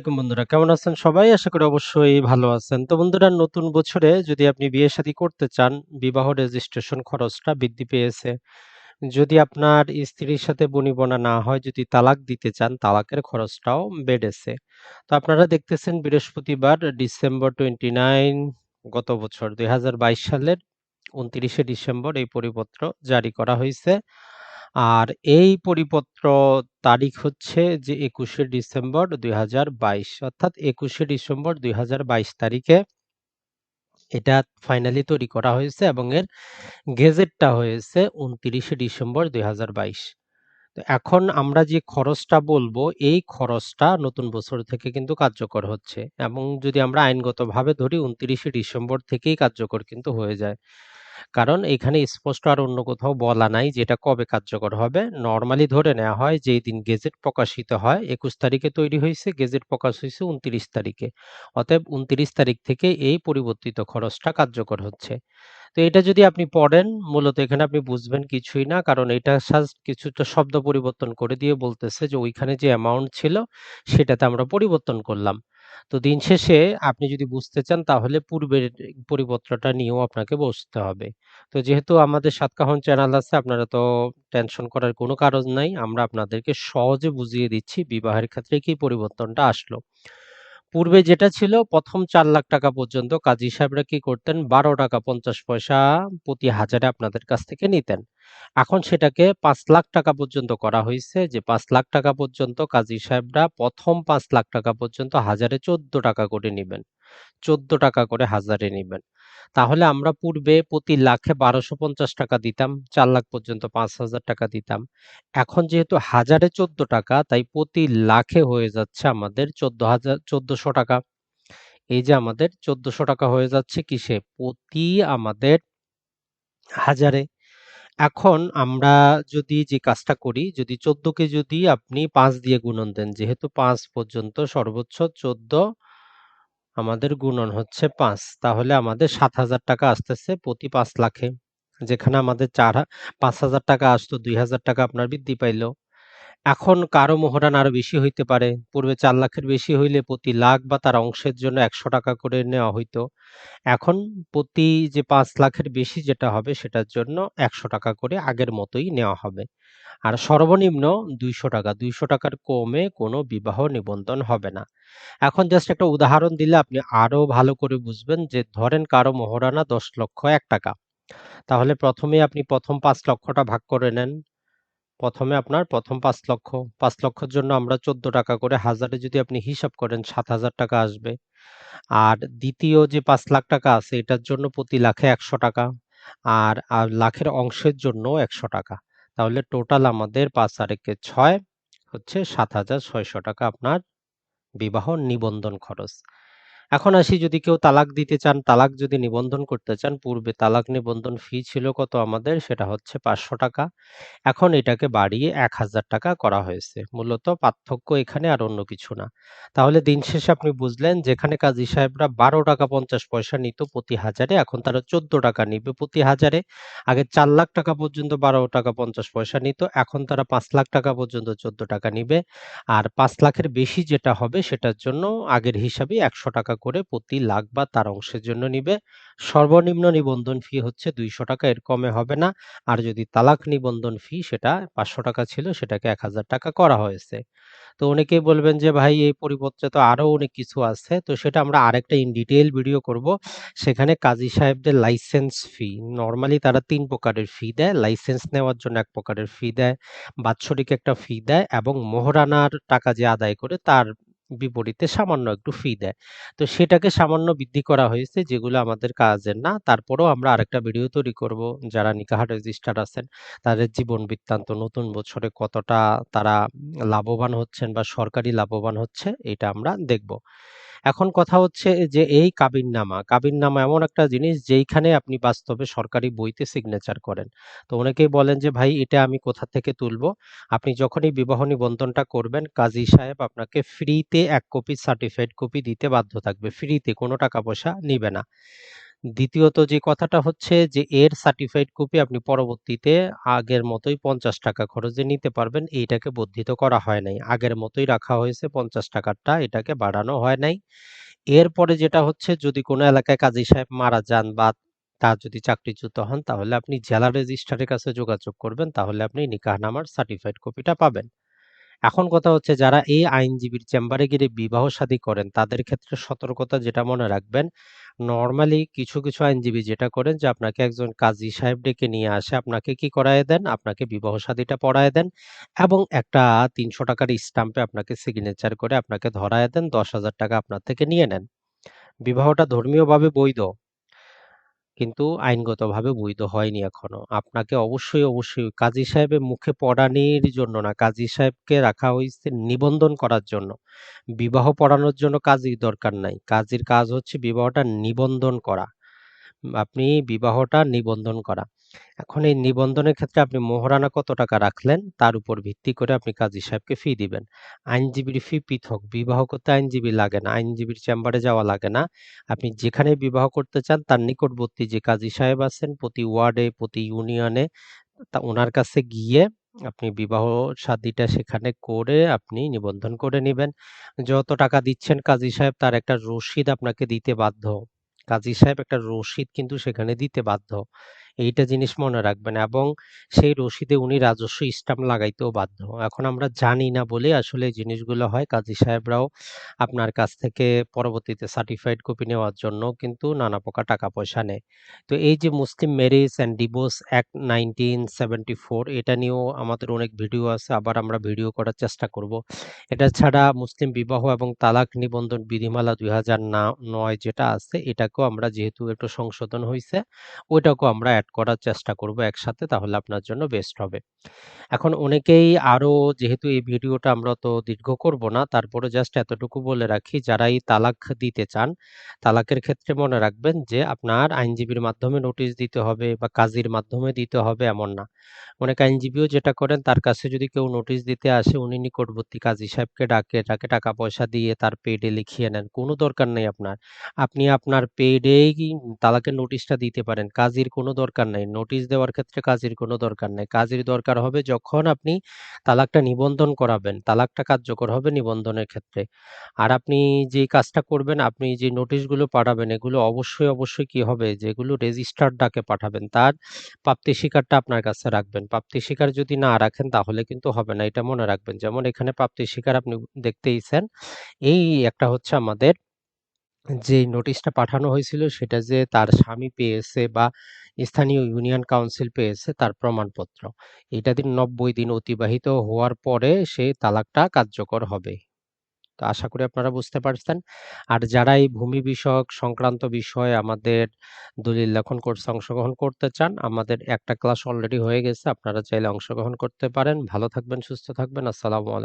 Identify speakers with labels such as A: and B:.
A: আলাইকুম বন্ধুরা, কেমন আছেন সবাই? আশা করি অবশ্যই ভালো আছেন। তো বন্ধুরা, নতুন বছরে যদি আপনি বিয়ে শাদী করতে চান, বিবাহ রেজিস্ট্রেশন খরচটা বৃদ্ধি পেয়েছে। যদি আপনার স্ত্রীর সাথে বনিবনা না হয়, যদি তালাক দিতে চান, তালাকের খরচটাও বেড়েছে। তো আপনারা দেখতেছেন বৃহস্পতিবার, ডিসেম্বর টোয়েন্টি নাইন গত বছর দুই হাজার বাইশ সালের উনত্রিশে ডিসেম্বর এই পরিপত্র জারি করা হয়েছে। আর এই পরিপত্র তারিখ হচ্ছে যে একুশে ডিসেম্বর দু হাজার বাইশ, অর্থাৎ একুশে ডিসেম্বর দু হাজার বাইশ তারিখে এটা ফাইনালি তৈরি করা হয়েছে এবং এর গেজেটটা হয়েছে উনত্রিশে ডিসেম্বর দুই এখন আমরা যে খরচটা বলব, এই খরচটা নতুন বছর থেকে কিন্তু কার্যকর হচ্ছে এবং যদি আমরা আইনগতভাবে ধরি, উনত্রিশে ডিসেম্বর থেকেই কার্যকর কিন্তু হয়ে যায়। কারণ এখানে স্পষ্ট আর অন্য কোথাও বলা নাই যে এটা কবে কার্যকর হবে। নর্মালি ধরে নেওয়া হয় যেই দিন গেজেট প্রকাশিত হয়, একুশ তারিখে তৈরি হয়েছে, গেজেট প্রকাশ হয়েছে উনত্রিশ তারিখে। অতএব উনত্রিশ তারিখ থেকে এই পরিবর্তিত খরচটা কার্যকর হচ্ছে। তো এটা যদি আপনি পড়েন, মূলত এখানে আপনি বুঝবেন কিছুই না, কারণ এটা কিছুটা শব্দ পরিবর্তন করে দিয়ে বলতেছে যে ওইখানে যে অ্যামাউন্ট ছিল, সেটাতে আমরা পরিবর্তন করলাম। তো দিন শেষে আপনি যদি বুঝতে চান, তাহলে পূর্বের পরিপত্রটা নিয়েও আপনাকে বসতে হবে। তো যেহেতু আমাদের সাতকাহন চ্যানেল আছে, আপনারা তো টেনশন করার কোনো কারণ নাই। আমরা আপনাদেরকে সহজে বুঝিয়ে দিচ্ছি বিবাহের ক্ষেত্রে কি পরিবর্তনটা আসলো। পূর্বে যেটা ছিল, প্রথম চার লাখ টাকা পর্যন্ত কাজী সাহেবরা কি করতেন? বারো টাকা পঞ্চাশ পয়সা প্রতি হাজারে আপনাদের কাছ থেকে নিতেন। এখন সেটাকে পাঁচ লাখ টাকা পর্যন্ত করা হয়েছে। যে পাঁচ লাখ টাকা পর্যন্ত কাজী সাহেবরা প্রথম পাঁচ লাখ টাকা পর্যন্ত হাজারে চোদ্দ টাকা করে নেবেন। চোদ্দ টাকা করে হাজারে নেবেন। তাহলে আমরা পূর্বে প্রতি লাখে বারোশো পঞ্চাশ টাকা দিতাম, চার লাখ পর্যন্ত পাঁচ হাজার টাকা দিতাম। এখন যেহেতু হাজারে চোদ্দ টাকা, তাই প্রতি লাখে হয়ে যাচ্ছে আমাদের চোদ্দ হাজার, চোদ্দশো টাকা। এই যে আমাদের চোদ্দশো টাকা হয়ে যাচ্ছে কিসে? প্রতি আমাদের হাজারে এখন আমরা যদি যে কাজটা করি, যদি চোদ্দকে যদি আপনি পাঁচ দিয়ে গুণন দেন, যেহেতু পাঁচ পর্যন্ত সর্বোচ্চ চোদ্দ, আমাদের গুণন হচ্ছে পাঁচ, তাহলে আমাদের সাত হাজার টাকা আসতেছে প্রতি পাঁচ লাখে। যেখানে আমাদের চার পাঁচ হাজার টাকা আসতো, দুই হাজার টাকা আপনার বৃদ্ধি পাইলো। এখন কারও মোহরান আরও বেশি হইতে পারে। পূর্বে চার লাখের বেশি হইলে প্রতি লাখ বা তার অংশের জন্য একশো টাকা করে নেওয়া হইতো। এখন প্রতি যে পাঁচ লাখের বেশি যেটা হবে সেটার জন্য একশো টাকা করে আগের মতোই নেওয়া হবে। আর সর্বনিম্ন দুইশো টাকা। দুইশো টাকার কমে কোনো বিবাহ নিবন্ধন হবে না। এখন জাস্ট একটা উদাহরণ দিলে আপনি আরও ভালো করে বুঝবেন যে ধরেন কারও মোহরানা দশ লক্ষ এক টাকা। তাহলে প্রথমে আপনি প্রথম পাঁচ লক্ষটা ভাগ করে নেন। প্রথমে আপনার প্রথম পাঁচ লক্ষ। পাঁচ লক্ষের জন্য আমরা চোদ্দ টাকা করে হাজারে যদি আপনি হিসাব করেন, সাত হাজার টাকা আসবে। আর দ্বিতীয় যে পাঁচ লাখ টাকা আছে, এটার জন্য প্রতি লাখে একশো টাকা। আর আর লাখের অংশের জন্য একশো টাকা। তাহলে টোটাল আমাদের পাঁচ আরেকে ছয় হচ্ছে সাত হাজার ছয়শো টাকা আপনার বিবাহ নিবন্ধন খরচ। এখন আসি যদি কেউ তালাক দিতে চান, তালাক যদি নিবন্ধন করতে চান, পূর্বে তালাক নিবন্ধন ফি ছিল কত আমাদের? সেটা হচ্ছে পাঁচশো টাকা। এখন এটাকে বাড়িয়ে এক হাজার টাকা করা হয়েছে। মূলত পার্থক্য এখানে আর অন্য কিছু না। তাহলে দিন শেষে আপনি বুঝলেন, যেখানে কাজী সাহেবরা বারো টাকা পঞ্চাশ পয়সা নিত প্রতি হাজারে, এখন তারা চোদ্দ টাকা নিবে প্রতি হাজারে। আগে চার লাখ টাকা পর্যন্ত বারো টাকা পঞ্চাশ পয়সা নিত, এখন তারা পাঁচ লাখ টাকা পর্যন্ত চোদ্দ টাকা নিবে। আর পাঁচ লাখের বেশি যেটা হবে, সেটার জন্য আগের হিসাবে একশো টাকা করে প্রতি লাখ বা তার অংশের জন্য নিবে। সর্বনিম্ন নিবন্ধন ফি হচ্ছে দুইশো টাকা, এর কমে হবে না। আর যদি তালাক নিবন্ধন ফি সেটা পাঁচশো টাকা ছিল, সেটাকে এক হাজার টাকা করা হয়েছে। তো অনেকেই বলবেন যে, ভাই, এই পরিপত্রে তো আরও অনেক কিছু আছে। তো সেটা আমরা আরেকটা ইন ডিটেইল ভিডিও করব। সেখানে কাজী সাহেবদের লাইসেন্স ফি নর্মালি তারা তিন প্রকারের ফি দেয়। লাইসেন্স নেওয়ার জন্য এক প্রকারের ফি দেয়, বাৎসরিক একটা ফি দেয় এবং মোহরানার টাকা যে আদায় করে তার বিপরীতে সামান্য একটু ফি দেয়। তো সেটাকে সামান্য বৃদ্ধি করা হয়েছে, যেগুলো আমাদের কাজের না। তারপরেও আমরা আরেকটা ভিডিও তৈরি করব। যারা নিকাহ রেজিস্টার আছেন, তাদের জীবন বৃত্তান্ত, নতুন বছরে কতটা তারা লাভবান হচ্ছেন বা সরকারি লাভবান হচ্ছে, এটা আমরা দেখব। এখন কথা হচ্ছে যে, এই কাবিননামা কাবিননামা এমন একটা জিনিস যেইখানে আপনি বাস্তবে সরকারি বইতে সিগনেচার করেন। তো অনেকেই বলেন যে, ভাই, এটা আমি কোথা থেকে তুলব? আপনি যখনই বিবাহ নিবন্ধনটা করবেন, কাজী সাহেব আপনাকে ফ্রিতে এক কপি সার্টিফাইড কপি দিতে বাধ্য থাকবে। ফ্রিতে কোনো টাকা পয়সা নিবে না। দ্বিতীয়ত যে কথাটা হচ্ছে যে, এর সার্টিফাইড কপি আপনি পরবর্তীতে আগের মতোই পঞ্চাশ টাকা খরচে নিতে পারবেন। এইটাকে বর্ধিত করা হয় নাই। আগের মতোই রাখা হয়েছে পঞ্চাশ টাকারটা, এটাকে বাড়ানো হয় নাই। এরপরে যেটা হচ্ছে, যদি কোনো এলাকায় কাজী সাহেব মারা যান বা তার যদি চাকরিচ্যুত হন, তাহলে আপনি জেলা রেজিস্ট্রারের কাছে যোগাযোগ করবেন। তাহলে আপনি নিকাহনামার সার্টিফাইড কপিটা পাবেন। এখন কথা হচ্ছে যারা এই আইনজীবীর চেম্বারে গিয়ে বিবাহ শাদী করেন, তাদের ক্ষেত্রে সতর্কতা যেটা মনে রাখবেন, নর্মালি কিছু কিছু আইনজীবী যেটা করেন যে আপনাকে একজন কাজী সাহেব ডেকে নিয়ে আসে, আপনাকে কি করায় দেন? আপনাকে বিবাহ শাদীটা পড়ায় দেন এবং একটা তিনশো টাকার স্টাম্পে আপনাকে সিগনেচার করে আপনাকে ধরায় দেন, দশ হাজার টাকা আপনার থেকে নিয়ে নেন। বিবাহটা ধর্মীয়ভাবে বৈধ। কিন্তু আইনগতভাবে বৈধ হয়নি এখনও। আপনাকে অবশ্যই অবশ্যই কাজী সাহেবের মুখে পড়ানির জন্য না, কাজী সাহেবকে রাখা হয়েছে নিবন্ধন করার জন্য। বিবাহ পড়ানোর জন্য কাজীর দরকার নাই। কাজীর কাজ হচ্ছে বিবাহটা নিবন্ধন করা। আপনি বিবাহটা নিবন্ধন করা। এখন এই নিবন্ধনের ক্ষেত্রে আপনি মোহরানা কত টাকা রাখলেন, তার উপর ভিত্তি করে আপনি কাজী সাহেবকে ফি দিবেন। আইনজীবীর ফি পৃথক, বিবাহ করতে আইনজীবী লাগে না, আইনজীবীর চেম্বারে যাওয়া লাগে না। আপনি যেখানে বিবাহ করতে চান, তার নিকটবর্তী যে কাজী সাহেব আছেন, প্রতি ওয়ার্ডে প্রতি ইউনিয়নে তা ওনার কাছে গিয়ে আপনি বিবাহ শাদীটা সেখানে করে আপনি নিবন্ধন করে নেবেন। যত টাকা দিচ্ছেন কাজী সাহেব, তার একটা রসিদ আপনাকে দিতে বাধ্য। কাজী সাহেব একটা রসিদ কিন্তু সেখানে দিতে বাধ্য। এইটা জিনিস মনে রাখবেন। এবং সেই রসিদে উনি রাজস্ব স্টাম্প লাগাইতেও বাধ্য। এখন আমরা জানি না বলে আসলে জিনিসগুলো হয়। কাজী সাহেবরাও আপনার কাছ থেকে পরবর্তীতে সার্টিফাইড কপি নেওয়ার জন্য কিন্তু নানা প্রকার টাকা পয়সা নেয়। তো এই যে Muslim marriage and divorce act nineteen seventy four এটা নিয়েও আমাদের অনেক ভিডিও আছে। আবার আমরা ভিডিও করার চেষ্টা করব। এটা ছাড়া মুসলিম বিবাহ এবং তালাক নিবন্ধন বিধিমালা দুই হাজার নয় যেটা আছে এটাকেও আমরা যেহেতু একটু সংশোধন হয়েছে ওইটাকেও আমরা অ্যাড করার চেষ্টা করব একসাথে, তাহলে আপনার জন্য বেস্ট হবে। এখন অনেকেই আরও যেহেতু এই ভিডিওটা আমরা তো দীর্ঘ করব না, তারপরে জাস্ট এতটুকু বলে রাখি যারা এই তালাক দিতে চান, তালাকের ক্ষেত্রে মনে রাখবেন যে আপনার আইনজীবীর মাধ্যমে নোটিশ দিতে হবে বা কাজীর মাধ্যমে দিতে হবে এমন না। অনেক আইনজীবীও যেটা করেন, তার কাছে যদি কেউ নোটিশ দিতে আসে, উনি নিকটবর্তী কাজী সাহেবকে ডাকে, তাকে টাকা পয়সা দিয়ে তার পেডে লিখিয়ে নেন, কোনো দরকার নেই আপনার। আপনি আপনার পেডেই তালাকের নোটিশটা দিতে পারেন, কাজীর কোনো দরকার নেই। নোটিশ দেওয়ার ক্ষেত্রে কাজীর কোনো দরকার নেই। কাজীর দরকার হবে যখন আপনি তালাকটা নিবন্ধন করাবেন। তালাকটা কার্যকর হবে নিবন্ধনের ক্ষেত্রে। আর আপনি যে কাজটা করবেন, আপনি যে নোটিশগুলো পাঠাবেন, এগুলো অবশ্যই অবশ্যই কি হবে? যেগুলো রেজিস্টার্ড ডাকে পাঠাবেন, তার প্রাপ্তি শিকারটা আপনার কাছে রাখবেন। প্রাপ্তি শিকার যদি না রাখেন, তাহলে কিন্তু হবে না। এটা মনে রাখবেন। যেমন এখানে প্রাপ্তি শিকার আপনি দেখতেইছেন, এই একটা হচ্ছে আমাদের যে নোটিশটা পাঠানো হয়েছিল সেটা যে তার স্বামী পেয়েছে বা স্থানীয় ইউনিয়ন কাউন্সিল পেয়েছে তার প্রমাণপত্র। এটা দিন নব্বই দিন অতিবাহিত হওয়ার পরে সে তালাকটা কার্যকর হবে। তো আশা করি আপনারা বুঝতে পারছেন। আর যারা এই ভূমি বিষয়ক সংক্রান্ত বিষয়ে আমাদের দলিল লেখন কোর্সে অংশগ্রহণ করতে চান, আমাদের একটা ক্লাস অলরেডি হয়ে গেছে, আপনারা চাইলে অংশগ্রহণ করতে পারেন। ভালো থাকবেন, সুস্থ থাকবেন। আসসালামু আলাইকুম।